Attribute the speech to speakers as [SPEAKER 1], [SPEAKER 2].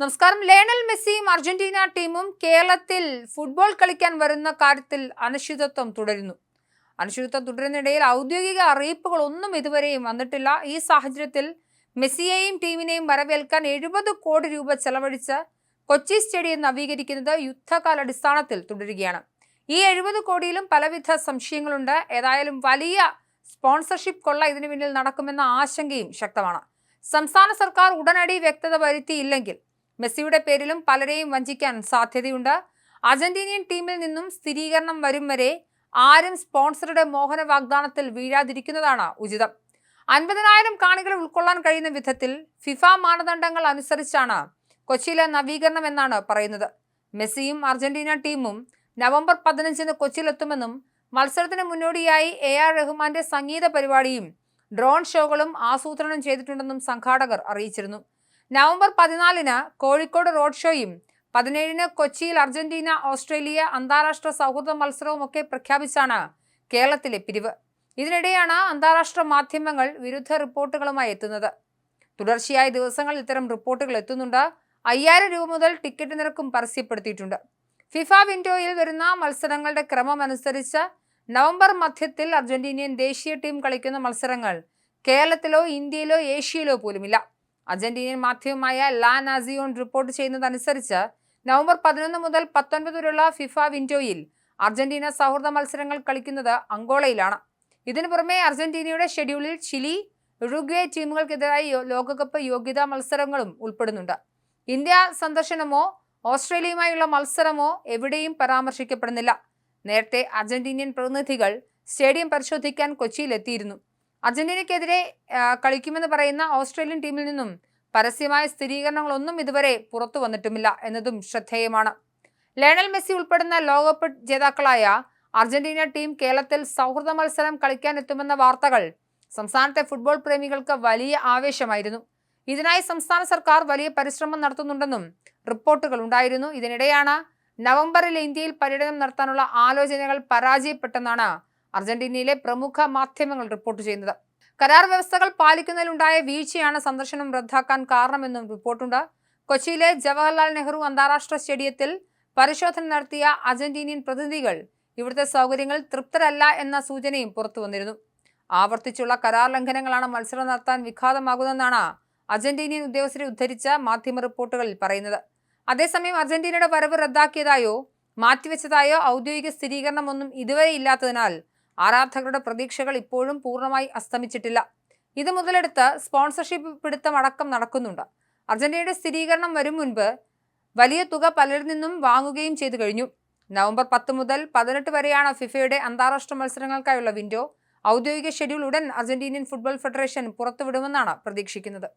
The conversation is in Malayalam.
[SPEAKER 1] നമസ്കാരം. ലയണൽ മെസ്സിയും അർജന്റീന ടീമും കേരളത്തിൽ ഫുട്ബോൾ കളിക്കാൻ വരുന്ന കാര്യത്തിൽ അനിശ്ചിതത്വം തുടരുന്നു. അനിശ്ചിതത്വം തുടരുന്നിടയിൽ ഔദ്യോഗിക അറിയിപ്പുകൾ ഒന്നും ഇതുവരെയും വന്നിട്ടില്ല. ഈ സാഹചര്യത്തിൽ മെസ്സിയെയും ടീമിനെയും വരവേൽക്കാൻ എഴുപത് കോടി രൂപ ചെലവഴിച്ച് കൊച്ചി സ്റ്റേഡിയം നവീകരിക്കുന്നത് യുദ്ധകാലാടിസ്ഥാനത്തിൽ തുടരുകയാണ്. ഈ എഴുപത് കോടിയിലും പലവിധ സംശയങ്ങളുണ്ട്. ഏതായാലും വലിയ സ്പോൺസർഷിപ്പ് കൊള്ള ഇതിനു പിന്നിൽ നടക്കുമെന്ന ആശങ്കയും ശക്തമാണ്. സംസ്ഥാന സർക്കാർ ഉടനടി വ്യക്തത വരുത്തിയില്ലെങ്കിൽ മെസ്സിയുടെ പേരിലും പലരെയും വഞ്ചിക്കാൻ സാധ്യതയുണ്ട്. അർജന്റീനിയൻ ടീമിൽ നിന്നും സ്ഥിരീകരണം വരും വരെ ആരും സ്പോൺസറുടെ മോഹന വാഗ്ദാനത്തിൽ വീഴാതിരിക്കുന്നതാണ് ഉചിതം. അൻപതിനായിരം കാണികൾ ഉൾക്കൊള്ളാൻ കഴിയുന്ന വിധത്തിൽ ഫിഫ മാനദണ്ഡങ്ങൾ അനുസരിച്ചാണ് കൊച്ചിയിലെ നവീകരണം എന്നാണ് പറയുന്നത്. മെസ്സിയും അർജന്റീന ടീമും നവംബർ പതിനഞ്ചിന് കൊച്ചിയിലെത്തുമെന്നും മത്സരത്തിന് മുന്നോടിയായി എ ആർ റഹ്മാന്റെ സംഗീത പരിപാടിയും ഡ്രോൺ ഷോകളും ആസൂത്രണം ചെയ്തിട്ടുണ്ടെന്നും സംഘാടകർ അറിയിച്ചിരുന്നു. നവംബർ പതിനാലിന് കോഴിക്കോട് റോഡ് ഷോയും പതിനേഴിന് കൊച്ചിയിൽ അർജന്റീന ഓസ്ട്രേലിയ അന്താരാഷ്ട്ര സൗഹൃദ മത്സരവുമൊക്കെ പ്രഖ്യാപിച്ചാണ് കേരളത്തിലെ പിരിവ്. ഇതിനിടെയാണ് അന്താരാഷ്ട്ര മാധ്യമങ്ങൾ വിരുദ്ധ റിപ്പോർട്ടുകളുമായി എത്തുന്നത്. തുടർച്ചയായ ദിവസങ്ങളിൽ ഇത്തരം റിപ്പോർട്ടുകൾ എത്തുന്നുണ്ട്. അയ്യായിരം രൂപ മുതൽ ടിക്കറ്റ് നിരക്കും പരസ്യപ്പെടുത്തിയിട്ടുണ്ട്. ഫിഫ വിൻഡോയിൽ വരുന്ന മത്സരങ്ങളുടെ ക്രമം അനുസരിച്ച് നവംബർ മധ്യത്തിൽ അർജന്റീനിയൻ ദേശീയ ടീം കളിക്കുന്ന മത്സരങ്ങൾ കേരളത്തിലോ ഇന്ത്യയിലോ ഏഷ്യയിലോ പോലുമില്ല. അർജന്റീനിയൻ മാധ്യമമായ ലാ നാസിയോൺ റിപ്പോർട്ട് ചെയ്യുന്നതനുസരിച്ച് നവംബർ പതിനൊന്ന് മുതൽ പത്തൊൻപത് വരെയുള്ള ഫിഫ വിൻഡോയിൽ അർജന്റീന സൗഹൃദ മത്സരങ്ങൾ കളിക്കുന്നത് അങ്കോളയിലാണ്. ഇതിനു പുറമെ അർജന്റീനയുടെ ഷെഡ്യൂളിൽ ചിലി ഉറുഗ്വേ ടീമുകൾക്കെതിരായി ലോകകപ്പ് യോഗ്യതാ മത്സരങ്ങളും ഉൾപ്പെടുന്നുണ്ട്. ഇന്ത്യ സന്ദർശനമോ ഓസ്ട്രേലിയയുമായുള്ള മത്സരമോ എവിടെയും പരാമർശിക്കപ്പെടുന്നില്ല. നേരത്തെ അർജന്റീനിയൻ പ്രതിനിധികൾ സ്റ്റേഡിയം പരിശോധിക്കാൻ കൊച്ചിയിലെത്തിയിരുന്നു. അർജന്റീനയ്ക്കെതിരെ കളിക്കുമെന്ന് പറയുന്ന ഓസ്ട്രേലിയൻ ടീമിൽ നിന്നും പരസ്യമായ സ്ഥിരീകരണങ്ങളൊന്നും ഇതുവരെ പുറത്തു വന്നിട്ടുമില്ല എന്നതും ശ്രദ്ധേയമാണ്. ലയണൽ മെസ്സി ഉൾപ്പെടുന്ന ലോകകപ്പ് ജേതാക്കളായ അർജന്റീന ടീം കേരളത്തിൽ സൗഹൃദ മത്സരം കളിക്കാനെത്തുമെന്ന വാർത്തകൾ സംസ്ഥാനത്തെ ഫുട്ബോൾ പ്രേമികൾക്ക് വലിയ ആവേശമായിരുന്നു. ഇതിനായി സംസ്ഥാന സർക്കാർ വലിയ പരിശ്രമം നടത്തുന്നുണ്ടെന്നും റിപ്പോർട്ടുകൾ ഉണ്ടായിരുന്നു. ഇതിനിടെയാണ് നവംബറിൽ ഇന്ത്യയിൽ പര്യടനം നടത്താനുള്ള ആലോചനകൾ പരാജയപ്പെട്ടെന്നാണ് അർജന്റീനയിലെ പ്രമുഖ മാധ്യമങ്ങൾ റിപ്പോർട്ട് ചെയ്യുന്നത്. കരാർ വ്യവസ്ഥകൾ പാലിക്കുന്നതിലുണ്ടായ വീഴ്ചയാണ് സന്ദർശനം റദ്ദാക്കാൻ കാരണമെന്നും റിപ്പോർട്ടുണ്ട്. കൊച്ചിയിലെ ജവഹർലാൽ നെഹ്റു അന്താരാഷ്ട്ര സ്റ്റേഡിയത്തിൽ പരിശോധന നടത്തിയ അർജന്റീനിയൻ പ്രതിനിധികൾ ഇവിടുത്തെ സൗകര്യങ്ങൾ തൃപ്തരല്ല എന്ന സൂചനയും പുറത്തു വന്നിരുന്നു. ആവർത്തിച്ചുള്ള കരാർ ലംഘനങ്ങളാണ് മത്സരം നടത്താൻ വിഘാതമാകുന്നതെന്നാണ് അർജന്റീനിയൻ ഉദ്യോഗസ്ഥരെ ഉദ്ധരിച്ച മാധ്യമ റിപ്പോർട്ടുകളിൽ പറയുന്നത്. അതേസമയം അർജന്റീനയുടെ വരവ് റദ്ദാക്കിയതായോ മാറ്റിവെച്ചതായോ ഔദ്യോഗിക സ്ഥിരീകരണമൊന്നും ഇതുവരെ ഇല്ലാത്തതിനാൽ ആരാധകരുടെ പ്രതീക്ഷകൾ ഇപ്പോഴും പൂർണമായി അസ്തമിച്ചിട്ടില്ല. ഇത് മുതലെടുത്ത് സ്പോൺസർഷിപ്പ് പിടുത്തം അടക്കം നടക്കുന്നുണ്ട്. അർജന്റീനയുടെ സ്ഥിരീകരണം വരും മുൻപ് വലിയ തുക പലരിൽ നിന്നും വാങ്ങുകയും ചെയ്തു കഴിഞ്ഞു. നവംബർ പത്ത് മുതൽ പതിനെട്ട് വരെയാണ് ഫിഫയുടെ അന്താരാഷ്ട്ര മത്സരങ്ങൾക്കായുള്ള വിൻഡോ. ഔദ്യോഗിക ഷെഡ്യൂൾ ഉടൻ അർജന്റീനിയൻ ഫുട്ബോൾ ഫെഡറേഷൻ പുറത്തുവിടുമെന്നാണ് പ്രതീക്ഷിക്കുന്നത്.